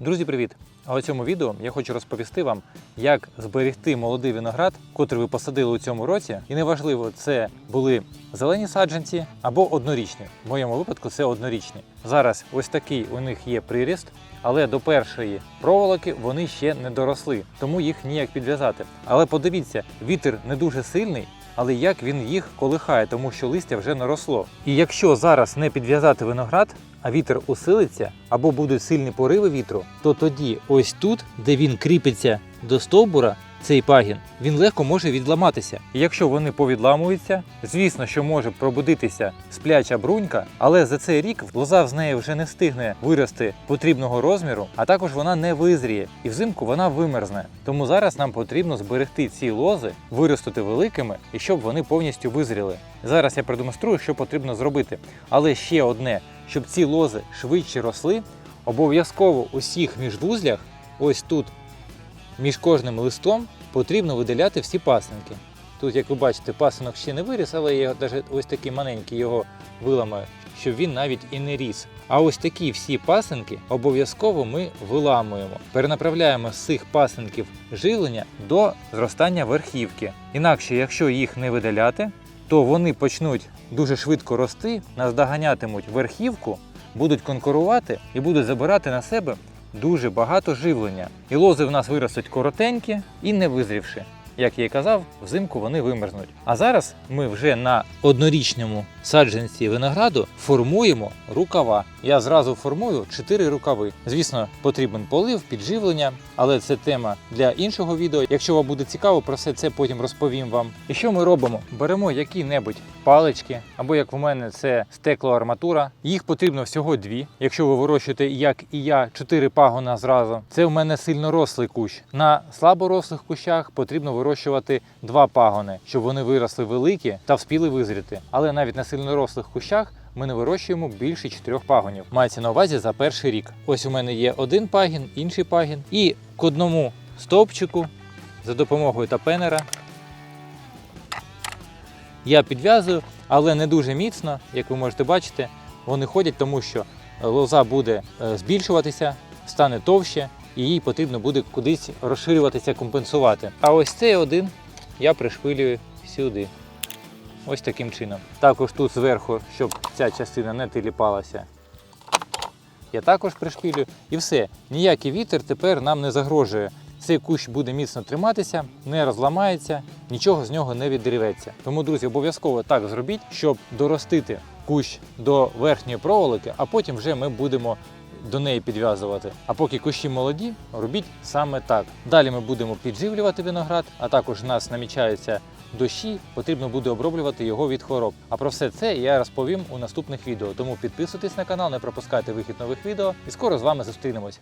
Друзі, привіт! А у цьому відео я хочу розповісти вам, як зберегти молодий виноград, котрий ви посадили у цьому році. І неважливо, це були зелені саджанці або однорічні. В моєму випадку це однорічні. Зараз ось такий у них є приріст, але до першої проволоки вони ще не доросли, тому їх ніяк підв'язати. Але подивіться, вітер не дуже сильний. Але як він їх колихає, тому що листя вже наросло. І якщо зараз не підв'язати виноград, а вітер усилиться або будуть сильні пориви вітру, то тоді ось тут, де він кріпиться до стовбура, цей пагін, він легко може відламатися. Якщо вони повідламуються, звісно, що може пробудитися спляча брунька, але за цей рік лоза з неї вже не встигне вирости потрібного розміру, а також вона не визріє і взимку вона вимерзне. Тому зараз нам потрібно зберегти ці лози, виростити великими і щоб вони повністю визріли. Зараз я продемонструю, що потрібно зробити. Але ще одне, щоб ці лози швидше росли, обов'язково у всіх міжвузлях, ось тут між кожним листом потрібно видаляти всі пасинки. Тут, як ви бачите, пасинок ще не виріс, але я навіть ось такий маленький його виламаю, щоб він навіть і не ріс. А ось такі всі пасинки обов'язково ми виламуємо. Перенаправляємо з цих пасинків живлення до зростання верхівки. Інакше, якщо їх не видаляти, то вони почнуть дуже швидко рости, наздоганятимуть верхівку, будуть конкурувати і будуть забирати на себе дуже багато живлення. І лози в нас виростуть коротенькі і не визрівши. Як я і казав, взимку вони вимерзнуть. А зараз ми вже на однорічному саджанці винограду формуємо рукава. Я зразу формую 4 рукави. Звісно, потрібен полив, підживлення, але це тема для іншого відео. Якщо вам буде цікаво, про все це потім розповім вам. І що ми робимо? Беремо які-небудь палички, або як в мене це стеклоарматура. Їх потрібно всього дві. Якщо ви вирощуєте, як і я, 4 пагона зразу. Це в мене сильно рослий кущ. На слаборослих кущах потрібно вирощувати два пагони, щоб вони виросли великі та вспіли визріти. Але навіть на сильнорослих кущах ми не вирощуємо більше чотирьох пагонів. Мається на увазі за перший рік. Ось у мене є один пагін, інший пагін, і к одному стовпчику за допомогою тапенера я підв'язую, але не дуже міцно, як ви можете бачити. Вони ходять, тому що лоза буде е, збільшуватися, стане товще, і їй потрібно буде кудись розширюватися, компенсувати. А ось цей один я пришпилюю сюди. Ось таким чином. Також тут зверху, щоб ця частина не тиліпалася. Я також пришпилюю. І все. Ніякий вітер тепер нам не загрожує. Цей кущ буде міцно триматися, не розламається, нічого з нього не відриветься. Тому, друзі, обов'язково так зробіть, щоб доростити кущ до верхньої проволоки, а потім вже ми будемо до неї підв'язувати. А поки кущі молоді, робіть саме так. Далі ми будемо підживлювати виноград, а також у нас намічаються дощі, потрібно буде оброблювати його від хвороб. А про все це я розповім у наступних відео. Тому підписуйтесь на канал, не пропускайте вихід нових відео і скоро з вами зустрінемось.